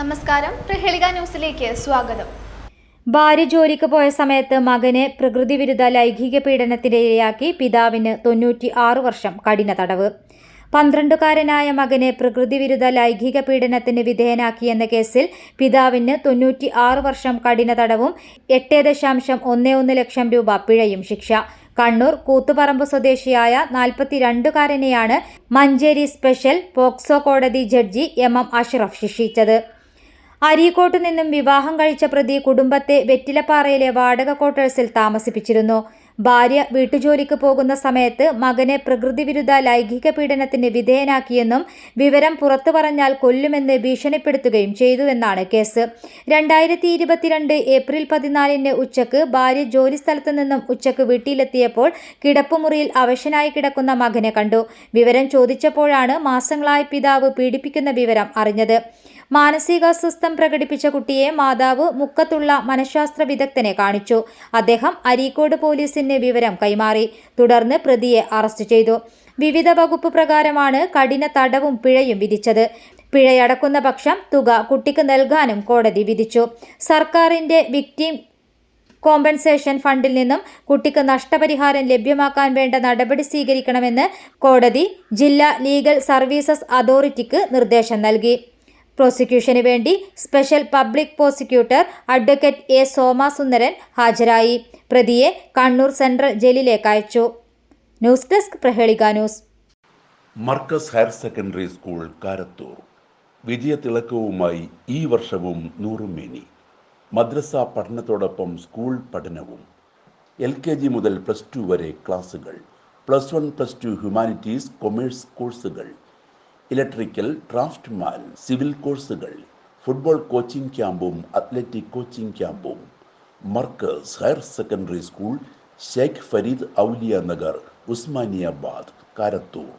നമസ്കാരം. പ്രഹേളിക ന്യൂസിലേക്ക് സ്വാഗതം. ഭാര്യ ജോലിക്ക് പോയ സമയത്ത് മകനെ പ്രകൃതിവിരുദ്ധ ലൈംഗിക പീഡനത്തിനിരയാക്കി പിതാവിന് തൊണ്ണൂറ്റി ആറ് വർഷം കഠിന തടവ്. പന്ത്രണ്ടുകാരനായ മകനെ പ്രകൃതിവിരുദ്ധ ലൈംഗിക പീഡനത്തിന് വിധേയനാക്കിയെന്ന കേസിൽ പിതാവിന് തൊണ്ണൂറ്റി ആറ് വർഷം കഠിന തടവും എട്ട് ദശാംശം ഒന്ന് ഒന്ന് ലക്ഷം രൂപ പിഴയും ശിക്ഷ. കണ്ണൂർ കൂത്തുപറമ്പ് സ്വദേശിയായ നാൽപ്പത്തിരണ്ടുകാരനെയാണ് മഞ്ചേരി സ്പെഷ്യൽ പോക്സോ കോടതി ജഡ്ജി എം എം അഷ്റഫ് ശിക്ഷിച്ചത്. അരീക്കോട്ട് നിന്നും വിവാഹം കഴിച്ച പ്രതി കുടുംബത്തെ വെറ്റിലപ്പാറയിലെ വാടക ക്വാർട്ടേഴ്സിൽ താമസിപ്പിച്ചിരുന്നു. ഭാര്യ വീട്ടുജോലിക്ക് പോകുന്ന സമയത്ത് മകനെ പ്രകൃതിവിരുദ്ധ ലൈംഗിക പീഡനത്തിന് വിധേയനാക്കിയെന്നും വിവരം പുറത്തു പറഞ്ഞാൽ കൊല്ലുമെന്ന് ഭീഷണിപ്പെടുത്തുകയും ചെയ്തുവെന്നാണ് കേസ്. രണ്ടായിരത്തി ഇരുപത്തിരണ്ട് ഏപ്രിൽ പതിനാലിന് ഉച്ചയ്ക്ക് ഭാര്യ ജോലി സ്ഥലത്തു നിന്നും ഉച്ചയ്ക്ക് വീട്ടിലെത്തിയപ്പോൾ കിടപ്പുമുറിയിൽ അവശനായി കിടക്കുന്ന മകനെ കണ്ടു. വിവരം ചോദിച്ചപ്പോഴാണ് മാസങ്ങളായി പിതാവ് പീഡിപ്പിക്കുന്ന വിവരം അറിഞ്ഞത്. മാനസികാസ്വസ്ഥം പ്രകടിപ്പിച്ച കുട്ടിയെ മാതാവ് മുക്കത്തുള്ള മനഃശാസ്ത്ര വിദഗ്ധനെ കാണിച്ചു. അദ്ദേഹം അരീക്കോട് പോലീസിന് വിവരം കൈമാറി. തുടർന്ന് പ്രതിയെ അറസ്റ്റ് ചെയ്തു. വിവിധ വകുപ്പ് പ്രകാരമാണ് കഠിന തടവും പിഴയും വിധിച്ചത്. പിഴയടക്കുന്ന പക്ഷം തുക കുട്ടിക്ക് നൽകാനും കോടതി വിധിച്ചു. സർക്കാരിന്റെ വിക്ടിം കോമ്പൻസേഷൻ ഫണ്ടിൽ നിന്നും കുട്ടിക്ക് നഷ്ടപരിഹാരം ലഭ്യമാക്കാൻ വേണ്ട നടപടി സ്വീകരിക്കണമെന്ന് കോടതി ജില്ലാ ലീഗൽ സർവീസസ് അതോറിറ്റിക്ക് നിർദ്ദേശം നൽകി. പ്രോസിക്യൂഷന് വേണ്ടി special public prosecutor advocate A Somasundaran ഹാജരായി. പ്രതിയെ കണ്ണൂർ സെൻട്രൽ ജയിലിലേക്ക് അയച്ചു. News desk Prahelika news. Markaz higher secondary school Karathur. വിജയത്തിളക്കവുമായി ഈ വർഷവും നൂറുമേനി മദ്രസ പഠനത്തോടൊപ്പം സ്കൂൾ പഠനവും. എൽ കെ ജി മുതൽ പ്ലസ് ടു വരെ ക്ലാസുകൾ. Plus one plus two humanities commerce കോഴ്സുകൾ. ഇലക്ട്രിക്കൽ ഡ്രാഫ്റ്റ്മാൻ സിവിൽ കോഴ്സുകൾ ഫുട്ബോൾ കോച്ചിംഗ് ക്യാമ്പും അത്ലറ്റിക് കോച്ചിംഗ് ക്യാമ്പും Markaz higher secondary school Sheikh Farid Auliya Nagar Osmaniabad Karathur.